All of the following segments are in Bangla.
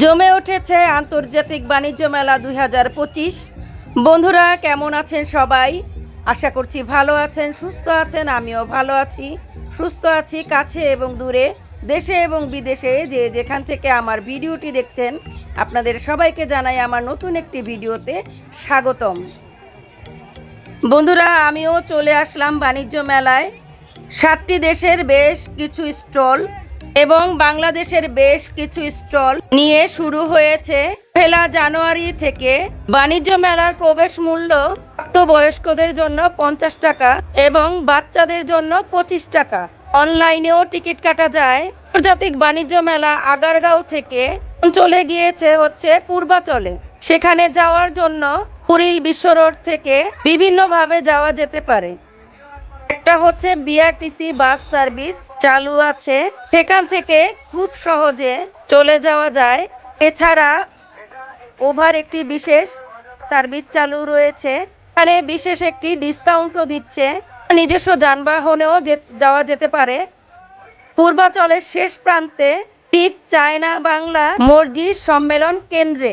জমে উঠেছে আন্তর্জাতিক বাণিজ্য মেলা দুই হাজার পঁচিশ। বন্ধুরা, কেমন আছেন সবাই? আশা করছি ভালো আছেন, সুস্থ আছেন, আমিও ভালো আছি। সুস্থ আছি কাছে এবং দূরে, দেশে এবং বিদেশে। যে যেখান থেকে আমার ভিডিওটি দেখছেন, আপনাদের সবাইকে জানাই আমার নতুন একটি ভিডিওতে স্বাগতম। বন্ধুরা, আমিও চলে আসলাম বাণিজ্য মেলায়। সাতটি দেশের বেশ কিছু স্টল এবং বাংলাদেশের বেশ কিছু স্টল নিয়ে শুরু হয়েছে পহেলা জানুয়ারি থেকে। বাণিজ্য মেলার প্রবেশ মূল্য প্রাপ্তবয়স্কদের জন্য পঞ্চাশ টাকা এবং বাচ্চাদের জন্য পঁচিশ টাকা। অনলাইনেও টিকিট কাটা যায়। আন্তর্জাতিক বাণিজ্য মেলা আগারগাঁও থেকে চলে গিয়েছে হচ্ছে পূর্বাচলে। সেখানে যাওয়ার জন্য পুরীল বিশ্ব রোড থেকে বিভিন্নভাবে যাওয়া যেতে পারে। একটা হচ্ছে বিআরটিসি বাস সার্ভিস চালু আছে। সেখান থেকে খুব সহজে চলে যাওয়া যায়। এছাড়া ওভার একটি বিশেষ সার্ভিস চালু রয়েছে। এখানে বিশেষ একটি ডিসকাউন্টও দিচ্ছে। নিজস্ব যানবাহনেও যাওয়া যেতে পারে। পূর্বাচলের শেষ প্রান্তে ঠিক চায়না বাংলা মসজিদ সম্মেলন কেন্দ্রে।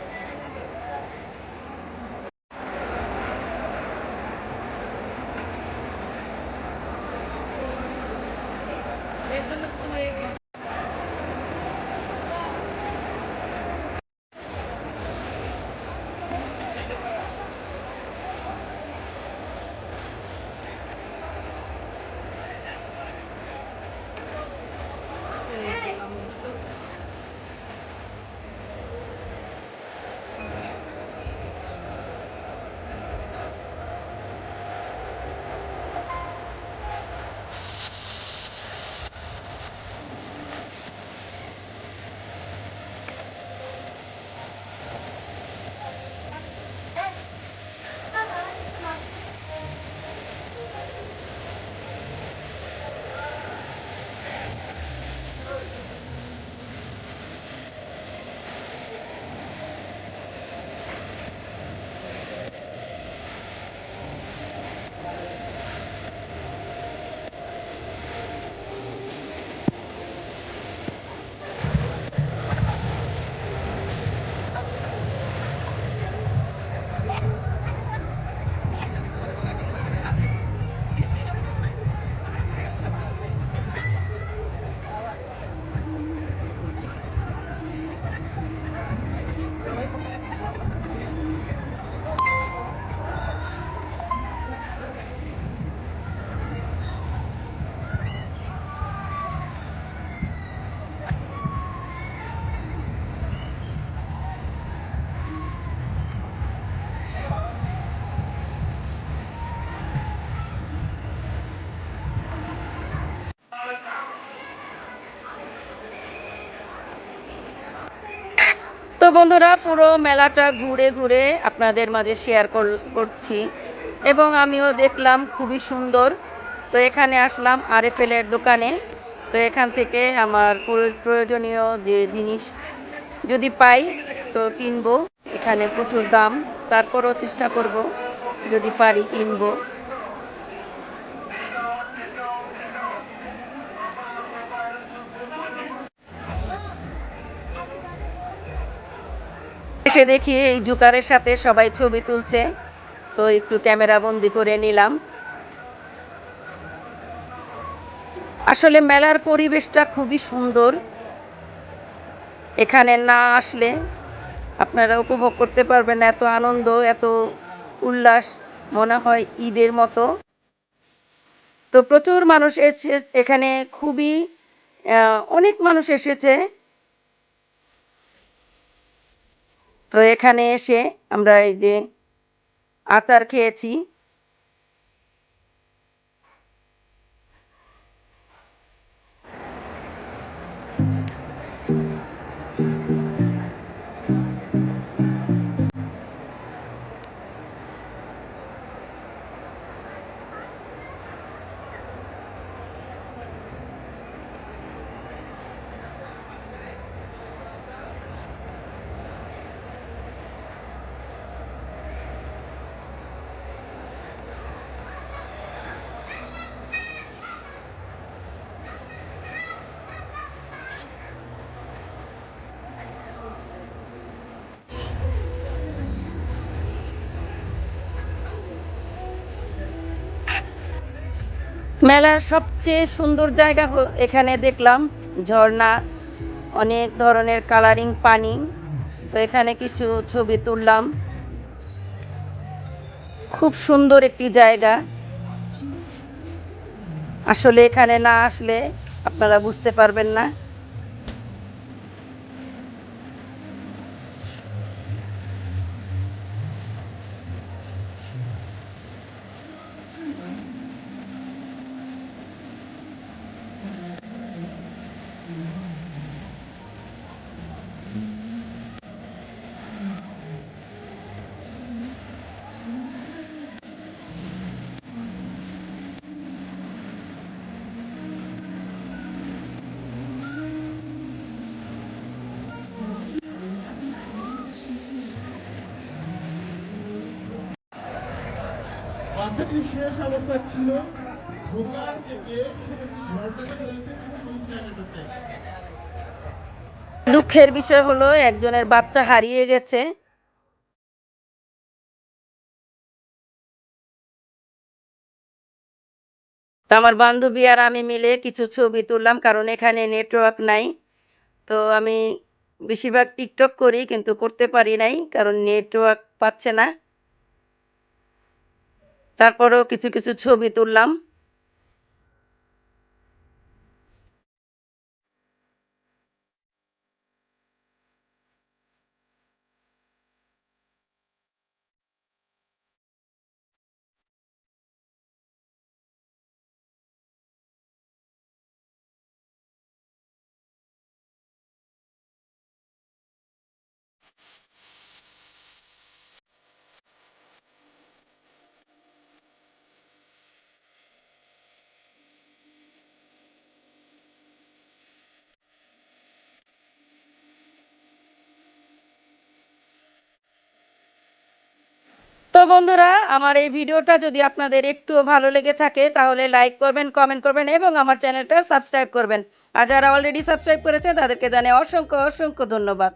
বন্ধুরা, পুরো মেলাটা ঘুরে ঘুরে আপনাদের মাঝে শেয়ার করছি এবং আমিও দেখলাম খুবই সুন্দর। তো এখানে আসলাম আরএফএলের দোকানে। তো এখান থেকে আমার প্রয়োজনীয় যে জিনিস যদি পাই, তো কিনবো। এখানে প্রচুর দাম। তারপরও চেষ্টা করব। যদি পারি, কিনবো। এসে দেখি এই জুকারের সাথে সবাই ছবি তুলছে। তো একটু ক্যামেরা বন্দি করে নিলাম। আসলে মেলার পরিবেশটা খুবই সুন্দর। এখানে না আসলে আপনারা উপভোগ করতে পারবেন এত আনন্দ, এত উল্লাস মনে হয় ঈদের মতো। তো প্রচুর মানুষ এসে এখানে খুবই অনেক মানুষ এসেছে। তো এখানে এসে আমরা এই যে আচার খেয়েছি। মেলার সবচেয়ে সুন্দর জায়গা এখানে দেখলাম ঝর্ণা, অনেক ধরনের কালারিং পানি। তো এখানে কিছু ছবি তুললাম। খুব সুন্দর একটি জায়গা। আসলে এখানে না আসলে আপনারা বুঝতে পারবেন না। বাচ্চাটি শেষ অবস্থা ছিল। ঢোকার দুঃখের বিষয় হলো, একজনের বাচ্চা হারিয়ে গেছে। আমার বান্ধবী আর আমি মিলে কিছু ছবি তুললাম, কারণ এখানে নেটওয়ার্ক নাই। তো আমি বেশিরভাগ টিকটক করি, কিন্তু করতে পারি নাই, কারণ নেটওয়ার্ক পাচ্ছে না। তারপরেও কিছু কিছু ছবি তুললাম। তো বন্ধুরা, আমার এই ভিডিওটা যদি আপনাদের একটু ভালো লেগে থাকে, তাহলে লাইক করবেন কমেন্ট করবেন এবং আমার চ্যানেলটা সাবস্ক্রাইব করবেন। আর যারা অলরেডি সাবস্ক্রাইব করেছেন, তাদেরকে জানে অসংখ্য অসংখ্য ধন্যবাদ।